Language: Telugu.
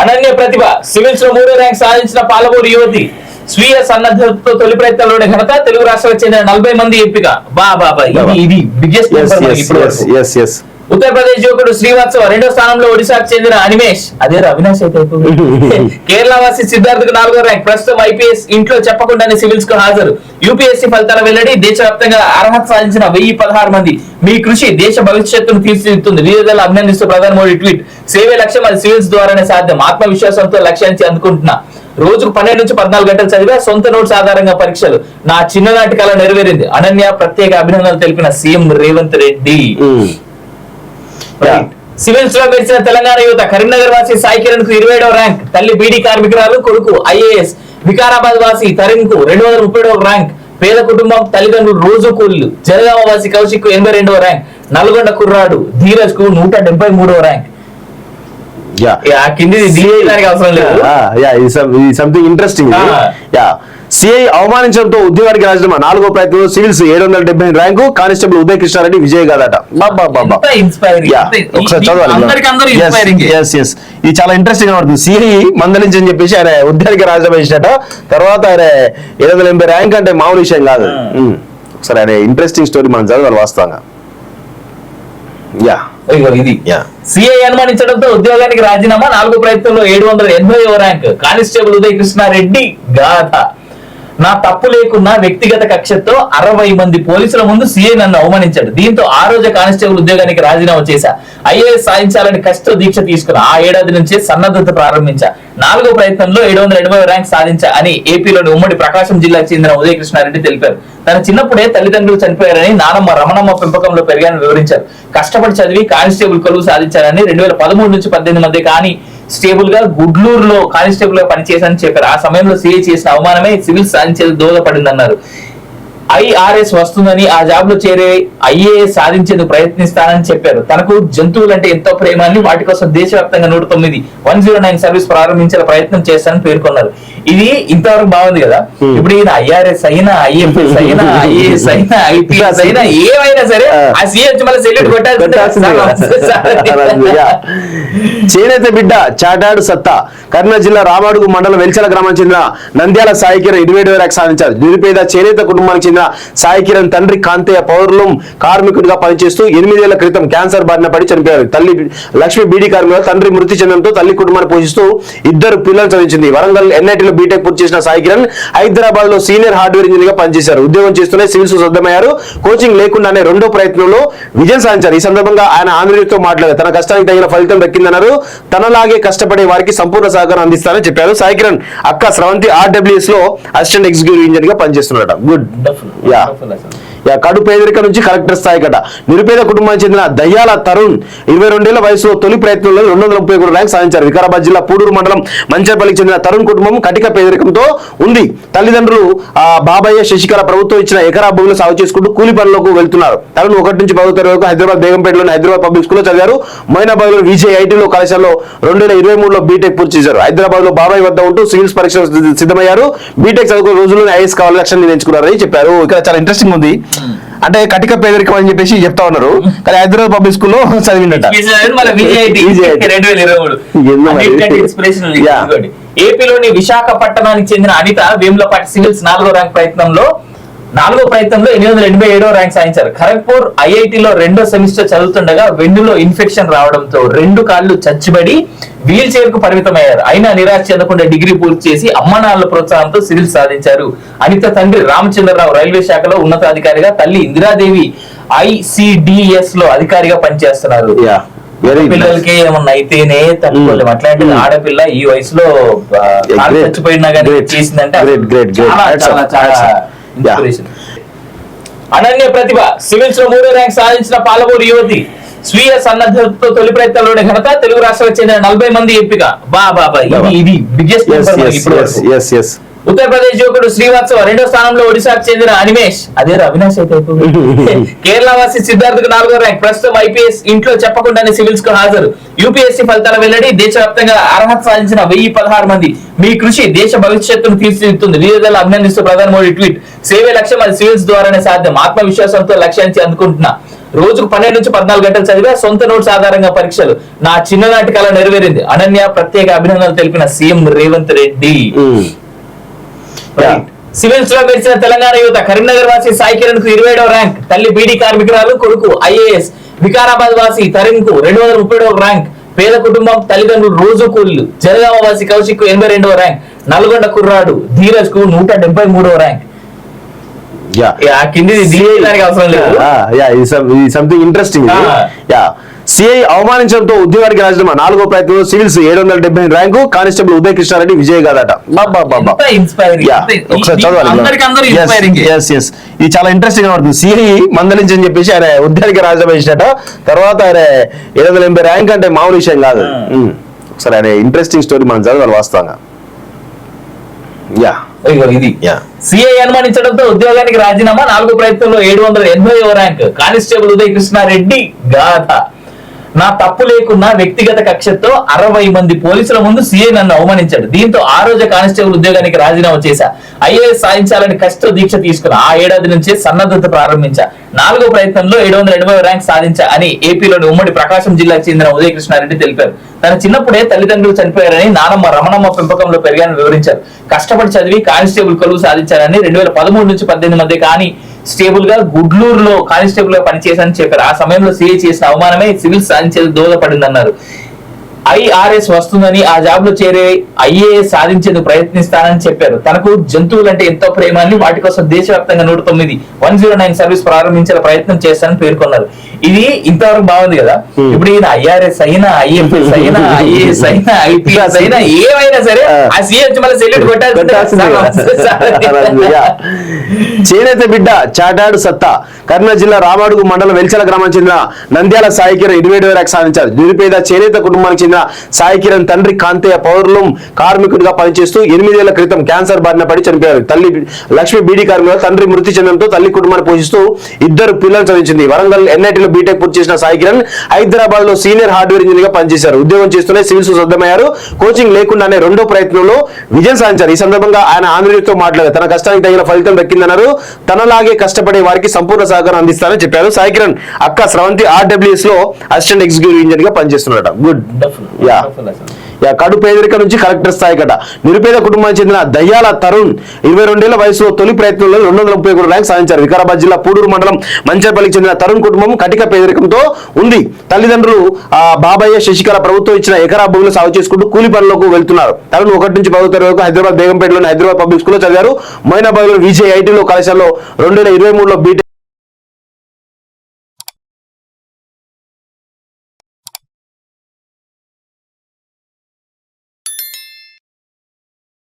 అనన్య ప్రతిభ సివిల్స్లో మూడో ర్యాంక్ సాధించిన పాలమూరు యువతి స్వీయ సన్నద్ధతతో తొలి ప్రయత్నంలోనే ఘనత తెలుగు రాష్ట్రాలకు చెందిన నలభై మంది ఎంపిక. బా బాబా ఇది ఇది బిగ్గెస్ట్ ఉత్తరప్రదేశ్ యువకుడు శ్రీవాత్సవ రెండో స్థానంలో ఒడిశాకు చెందిన అనిమేష్. అదే అవినాష్ అయితే. కేరళ వాసి సిద్ధార్థ్ నాలుగో ర్యాంక్. ప్రస్తుతం ఐపీఎస్ ఇంట్లో చెప్పకుండానే సివిల్స్కు హాజరు. యూపీఎస్సీ ఫలితాల వెల్లడి దేశవ్యాప్తంగా అర్హత సాధించిన వెయ్యి పదహారు మంది. మీ కృషి దేశ భవిష్యత్తును తీర్చిదిద్దుతుంది. వివిధ అభినందిస్తూ ప్రధాని మోడీ ట్వీట్. సేవే లక్ష్యం అది సివిల్స్ ద్వారానే సాధ్యం. ఆత్మవిశ్వాసంతో లక్ష్యాన్ని అందుకుంటున్నా. రోజుకు పన్నెండు నుంచి పద్నాలుగు గంటలు చదివా సొంత నోట్స్ ఆధారంగా పరీక్షలు. నా చిన్ననాటి కళ నెరవేరింది. అనన్య ప్రత్యేక అభినందనలు తెలిపిన సీఎం రేవంత్ రెడ్డి. సివిల్స్లో మెరిసిన తెలంగాణ యువత కరీంనగర్ వాసి సాయి కిరణ్కు ఇరవై ర్యాంక్ తల్లి బీడీ కార్మికురాలు కొడుకు ఐఏఎస్ వికారాబాద్ వాసి తరుణ్కు రెండు వందల ముప్పై ర్యాంక్ పేద కుటుంబం తల్లిదండ్రులు రోజు కూలీలు. జనగామ వాసి కౌశిక్కు ఎనభై రెండవ ర్యాంక్ నల్గొండ కుర్రాడు ధీరజ్కు నూట డెబ్బై మూడవ ర్యాంక్ యా ఆ కింది దీనికి అవసరం లేదు యా ఇది సంథింగ్ ఇంట్రెస్టింగ్. యా సిఐ అవమానించడంతో ఉద్యోగానికి రాజీనామా. నాలుగో ప్రయత్నంలో సివిల్స్ ఏడు వందల డెబ్బై ర్యాంకు కానిస్టేబుల్ ఉదయ్ కృష్ణారెడ్డి విజయ్ గాదట. ఒకసారి చదవాలి ఇది చాలా ఇంట్రెస్టింగ్గా ఉంటుంది సిఐ మందలించి అని చెప్పేసి ఆయన ఉద్యోగానికి రాజీనామా చేసినట తర్వాత ఆయన ఏడు వందల ఎనభై ర్యాంక్ అంటే మామూలు విషయం కాదు. Ah. ఉమ్. ఒకసారి ఆయన ఇంట్రెస్టింగ్ స్టోరీ మనం చదవాలి వాస్తవంగా. ఇది. సిఐ అనుమానించడంతో ఉద్యోగానికి రాజీనామా నాలుగో ప్రయత్నంలో ఏడు వందల ఎనభై ర్యాంక్. కానిస్టేబుల్ ఉదయ్ కృష్ణారెడ్డి గాథ. నా తప్పు లేకున్నా వ్యక్తిగత కక్షతో అరవై మంది పోలీసుల ముందు సీఏ నన్ను అవమానించాడు. దీంతో ఆ రోజు కానిస్టేబుల్ ఉద్యోగానికి రాజీనామా చేశా. ఐఏఎస్ సాధించాలని కష్ట దీక్ష తీసుకున్నా. ఆ ఏడాది నుంచే సన్నద్ధత ప్రారంభించా. నాలుగో ప్రయత్నంలో ఏడు వందల ఎనభై ర్యాంక్ సాధించా అని ఏపీలోని ఉమ్మడి ప్రకాశం జిల్లాకు చెందిన ఉదయ కృష్ణారెడ్డి తెలిపారు. తన చిన్నప్పుడే తల్లిదండ్రులు చనిపోయారని నానమ్మ రమణమ్మ పెంపకంలో పెరిగానని వివరించారు. కష్టపడి చదివి కానిస్టేబుల్ కొలువు సాధించారని రెండు వేల పదమూడు నుంచి పద్దెనిమిది మధ్య కానీ స్టేబుల్గా గుడ్లూరులో కానిస్టేబుల్గా పనిచేశానని చెప్పారు. ఆ సమయంలో సీఏ చేసిన అవమానమే సివిల్ సాధించేది దోహదపడిందన్నారు. ఐఆర్ఎస్ వస్తుందని ఆ జాబ్లో చేరే ఐఏఎస్ సాధించేందుకు ప్రయత్నిస్తానని చెప్పారు. తనకు జంతువులంటే ఎంతో ప్రేమ అని వాటి కోసం దేశవ్యాప్తంగా నూట తొమ్మిది వన్ జీరో నైన్ సర్వీస్ ప్రారంభించే ప్రయత్నం చేస్తానని పేర్కొన్నారు. ఇది ఇంతవరకు బాగుంది కదా. Hmm. ఇప్పుడు ఈయన ఐఆర్ఎస్ అయినా ఐఎఫ్ఎస్ అయినా ఐఏఎస్ అయినా ఐపీఎస్ అయినా ఏమైనా సరే ఆ. వచ్చి మళ్ళీ సెల్యూట్ కొట్టాల్సిందే. చేనేత బిడ్డ చాటాడు సత్తా. కర్నూలు జిల్లా రామాడుగు మండలం వెల్చల గ్రామానికి చెందిన నంద్యాల సాయి కిరణ్ ఇరవై ఏడు ర్యాంక్ సాధించారు. నిరుపేద చేనేత కుటుంబానికి చెందిన సాయి కిరణ్ తండ్రి కాంతయ్య పౌరులం కార్మికుడిగా పనిచేస్తూ ఎనిమిదేళ్ళ క్రితం క్యాన్సర్ బారిన పడి చనిపోయారు. తల్లి లక్ష్మి బీడీ కార్మికులు తండ్రి మృతి చెందడంతో తల్లి కుటుంబాన్ని పోషిస్తూ ఇద్దరు పిల్లలు చదివించింది. వరంగల్ ఎన్ఐటీలో బీటెక్ పూర్తి చేసిన సాయి కిరణ్ హైదరాబాద్లో సీనియర్ హార్డ్వేర్ ఇంజనీర్గా పనిచేశారు. ఉద్యోగం చేస్తూనే సివిల్స్ సిద్ధమయ్యారు. కోచింగ్ లేకుండానే రెండో ప్రయత్నంలో విజయం సాధించారు ఈ సందర్భంగా ఆయన ఆంధ్రజ్యోతితో మాట్లాడారు. తన కష్టానికి తగిన ఫలితం దక్కిందన్నారు. తనలాగే కష్టపడే వారికి సంపూర్ణ సహకారం అందిస్తారని చెప్పారు. సాయి కిరణ్ అక్క స్రవంతి ఆర్డబ్ల్యూఎస్లో అసిస్టెంట్ ఎగ్జిక్యూటివ్ ఇంజనీర్గా పనిచేస్తున్నారట. గుడ్ యా కడు పేదరిక నుంచి కలెక్టర్ స్థాయి గట నిరుపేద కుటుంబానికి చెందిన దయ్యాల తరుణ్ ఇరవై రెండేళ్ళ వయసులో తొలి ప్రయత్నంలో రెండు వందల ముప్పై ఒకటి ర్యాంక్ సాధించారు. వికారాబాద్ జిల్లా పూడూరు మండలం మంచేపల్లికి చెందిన తరుణ్ కుటుంబం కటిక పేదరికంతో ఉంది. తల్లిదండ్రులు ఆ బాబయ్య శశికళ ప్రభుత్వం ఇచ్చిన ఎకరా భూమిలో సాగు చేసుకుంటూ కూలి పనులకు వెళ్తున్నారు. తరుణ్ ఒకటి నుంచి పదో తరగతి వరకు హైదరాబాద్ బేగంపేటలోని హైదరాబాద్ పబ్లిక్ స్కూల్లో చదివారు. మొయినాబాద్లో విజయ్ ఐటీలో కళాశాలలో రెండు వేల ఇరవై మూడులో బీటెక్ పూర్తి చేశారు. హైదరాబాద్లో బాబాయ్ వద్ద ఉంటూ సివిల్స్ పరీక్షలు సిద్ధమయ్యారు. బీటెక్ చదువుకున్న రోజుల్లోనే ఐఎస్ కావాలి లక్ష్యాన్ని నిర్ణయించుకున్నారని చెప్పారు. ఇక్కడ చాలా ఇంట్రెస్టింగ్ ఉంది. అంటే కటిక పేదరికం అని చెప్పేసి చెప్తా ఉన్నారు. కానీ హైదరాబాద్ పబ్లిక్ స్కూల్లో చదివిండట. ఏపీలోని విశాఖపట్నానికి చెందిన అనిత వేములపాటి సివిల్స్ నాలుగో ర్యాంక్ ప్రయత్నంలో నాలుగో ప్రయత్నంలో ఎనిమిది వందల ఎనభై ఏడో ర్యాంక్ సాధించారు ఖరగ్పూర్ ఐఐటిలో రెండో సెమిస్టర్ చదువుతుండగా వెన్నులో ఇన్ఫెక్షన్ రావడంతో రెండు కాళ్ళు చచ్చిబడి వీల్ చైర్కు పరిమితమయ్యారు అయినా నిరాశ చెందకుండా డిగ్రీ పూర్తి చేసి అమ్మ నాన్నల ప్రోత్సాహంతో సివిల్ సాధించారు అనిత తండ్రి రామచంద్రరావు రైల్వే శాఖలో ఉన్నతాధికారిగా తల్లి ఇందిరాదేవి ఐసిడిఎస్లో అధికారిగా పనిచేస్తున్నారు పిల్లలకి ఏమన్నా అయితేనే తట్టుకోలేము Mm. అట్లాంటిది Mm. ఆడపిల్ల ఈ వయసులో. చచ్చిపోయినా కానీ. చేసిందంటే. చాలా చాలా అనన్య ప్రతిభ సివిల్స్లో మూడో ర్యాంక్ సాధించిన పాలమూరు యువతి స్వీయ సన్నద్ధతతో తొలి ప్రయత్నంలోనే ఘనత తెలుగు రాష్ట్రాలకు చెందిన నలభై మంది ఎంపిక. బా బాబా ఇది ఇది బిగ్గెస్ట్ ఉత్తరప్రదేశ్ యువకుడు శ్రీవాత్సవ రెండో స్థానంలో ఒడిశాకు చెందిన అనిమేష్. అదే అవినాష్ అయితే. కేరళ వాసి సిద్ధార్థ్ నాలుగో ర్యాంక్. ప్రస్తుతం ఐపీఎస్ ఇంట్లో చెప్పకుండానే సివిల్స్కు హాజరు. యూపీఎస్సీ ఫలితాల వెల్లడి దేశవ్యాప్తంగా అర్హత సాధించిన వెయ్యి పదహారు మంది. మీ కృషి దేశ భవిష్యత్తును తీర్చిదిద్దుతుంది. వివిధ అభినందిస్తూ ప్రధాని మోడీ ట్వీట్. సేవే లక్ష్యం అది సివిల్స్ ద్వారానే సాధ్యం. ఆత్మవిశ్వాసంతో లక్ష్యాన్ని అందుకుంటున్నా. రోజుకు పన్నెండు నుంచి పద్నాలుగు గంటలు చదివా సొంత నోట్స్ ఆధారంగా పరీక్షలు. నా చిన్ననాటి కళ నెరవేరింది. అనన్య ప్రత్యేక అభినందనలు తెలిపిన సీఎం రేవంత్ రెడ్డి. సివిల్స్లో మెరిచిన తెలంగాణ యువత కరీంనగర్ వాసి సాయి కిరణ్కు ఇరవై ర్యాంక్ తల్లి బీడీ కార్మికురాలు కొడుకు ఐఏఎస్ వికారాబాద్ వాసి తరుణ్కు రెండు వందల ముప్పై ర్యాంక్ పేద కుటుంబం తల్లిదండ్రులు రోజు కూలీలు జనగామ వాసి కౌశిక్కు ఎనభై రెండవ ర్యాంక్ నల్గొండ కుర్రాడు ధీరజ్కు నూట డెబ్బై మూడవ ర్యాంక్ యా ఆ కిందిది దీనికి అవసరం లేదు యా ఇది సంథింగ్ ఇంట్రెస్టింగ్. యా సిఐ అవమానించడంతో ఉద్యోగానికి రాజీనామా. నాలుగో ప్రయత్నంలో సివిల్స్ ఏడు వందల డెబ్బై ర్యాంకు కానిస్టేబుల్ ఉదయ్ కృష్ణారెడ్డి విజయ్ ఎంత- ఒకసారి చదవాలి ఇది చాలా ఇంట్రెస్టింగ్ పడుతుంది సిఐ మందలించి అని చెప్పేసి ఆయన ఉద్యోగానికి రాజీనామా చేసినట తర్వాత ఆయన ఏడు వందల ఎనభై ర్యాంక్ అంటే మామూలు విషయం కాదు. Ah. ఉమ్. ఒకసారి ఆయన ఇంట్రెస్టింగ్ స్టోరీ మనం చదవాలి వాస్తవంగా. యా ఇది. సిఐ అనుమానించడంతో ఉద్యోగానికి రాజీనామా నాలుగో ప్రయత్నంలో ఏడు వందల ఎనభై ర్యాంక్. కానిస్టేబుల్ ఉదయ్ కృష్ణారెడ్డి గాథ. నా తప్పు లేకున్నా వ్యక్తిగత కక్షతో అరవై మంది పోలీసుల ముందు సీఏ నన్ను అవమానించాడు. దీంతో ఆ రోజు కానిస్టేబుల్ ఉద్యోగానికి రాజీనామా చేశా. ఐఏఎస్ సాధించాలని కష్ట దీక్ష తీసుకున్నా. ఆ ఏడాది నుంచే సన్నద్ధత ప్రారంభించా. నాలుగో ప్రయత్నంలో ఏడు వందల ఎనభై ర్యాంక్ సాధించా అని ఏపీలోని ఉమ్మడి ప్రకాశం జిల్లాకు చెందిన ఉదయకృష్ణారెడ్డి తెలిపారు. తన చిన్నప్పుడే తల్లిదండ్రులు చనిపోయారని నానమ్మ రమణమ్మ పెంపకంలో పెరిగానని వివరించారు. కష్టపడి చదివి కానిస్టేబుల్ కొలువు సాధించారని రెండు వేల పదమూడు నుంచి పద్దెనిమిది మధ్య కానీ స్టేబుల్గా గుడ్లూరులో కానిస్టేబుల్గా పనిచేశానని చెప్పారు. ఆ సమయంలో సీఏ చేసిన అవమానమే సివిల్ సాధించేది దోహదపడిందన్నారు ఐఆర్ఎస్ వస్తుందని ఆ జాబ్లో చేరే ఐఏఎస్ సాధించేందుకు ప్రయత్నిస్తానని చెప్పారు. తనకు జంతువులంటే ఎంతో ప్రేమాన్ని వాటి కోసం దేశవ్యాప్తంగా నూట తొమ్మిది వన్ జీరో నైన్ సర్వీస్ ప్రారంభించే ప్రయత్నం చేస్తానని పేర్కొన్నారు. ఇది ఇంతవరకు బాగుంది కదా. ఇప్పుడు ఈయన ఐఆర్ఎస్ అయినా ఐఎఫ్ఎస్ అయినా ఐఏఎస్ అయినా ఐపీఎస్ అయినా ఏమైనా సరే ఆ. వచ్చి మళ్ళీ సెల్యూట్ కొట్టాల్సిందే. యా. చేనేత బిడ్డ చాటాడు సత్తా. కర్నూలు జిల్లా రామాడుగు మండలం వెల్చల గ్రామం చెందిన నంద్యాల సాయి కిరణ్ ఇరవై ఏడు ర్యాంక్ సాధించారు. నిరుపేద చేనేత కుటుంబానికి చెందిన సాయి కిరణ్ తండ్రి కాంతయ్య పౌరులం కార్మికుడిగా పనిచేస్తూ ఎనిమిదేళ్ళ క్రితం క్యాన్సర్ బారిన పడి చనిపోయారు. తల్లి లక్ష్మి బీడీ కార్మికులు తండ్రి మృతి చెందడంతో తల్లి కుటుంబాన్ని పోషిస్తూ ఇద్దరు పిల్లలు చదివించింది. వరంగల్ ఎన్ఐటీలో బీటెక్ పూర్తి చేసిన సాయి కిరణ్ హైదరాబాద్లో సీనియర్ హార్డ్వేర్ ఇంజనీర్గా పనిచేశారు. ఉద్యోగం చేస్తూనే సివిల్స్ సిద్ధమయ్యారు. కోచింగ్ లేకుండానే రెండో ప్రయత్నంలో విజయం సాధించారు. ఈ సందర్భంగా ఆయన ఆంధ్రజ్యోతితో మాట్లాడారు. తన కష్టానికి తగిన ఫలితం దక్కిందన్నారు. తనలాగే కష్టపడే వారికి సంపూర్ణ సహకారం అందిస్తానని చెప్పారు. సాయి కిరణ్ అక్క స్రవంతి ఆర్డబ్ల్యూఎస్లో అసిస్టెంట్ ఎగ్జిక్యూటివ్ ఇంజనీర్గా పనిచేస్తున్నారట గుడ్ యా కడు పేదరిక నుంచి కలెక్టర్ స్థాయి కట. నిరుపేద కుటుంబానికి చెందిన దయ్యాల తరుణ్ ఇరవై రెండేళ్ళ వయసులో తొలి ప్రయత్నంలో రెండు వందల ముప్పై ఒకటి ర్యాంక్ సాధించారు. వికారాబాద్ జిల్లా పూడూరు మండలం మంచర్పల్లికి చెందిన తరుణ్ కుటుంబం కటిక పేదరికంతో ఉంది. తల్లిదండ్రులు ఆ బాబయ్య శశికళ ప్రభుత్వం ఇచ్చిన ఎకరా భూములు సాగు చేసుకుంటూ కూలి పనులకు వెళ్తున్నారు. తరుణ్ ఒకటి నుంచి పదో తరగతి వరకు హైదరాబాద్ బేగంపేటలోని హైదరాబాద్ పబ్లిక్ స్కూల్లో చదివారు. మైనాబాద్లో విజయ్ ఐటీలో కళాశాలలో రెండు వేల ఇరవై మూడులో బీటెక్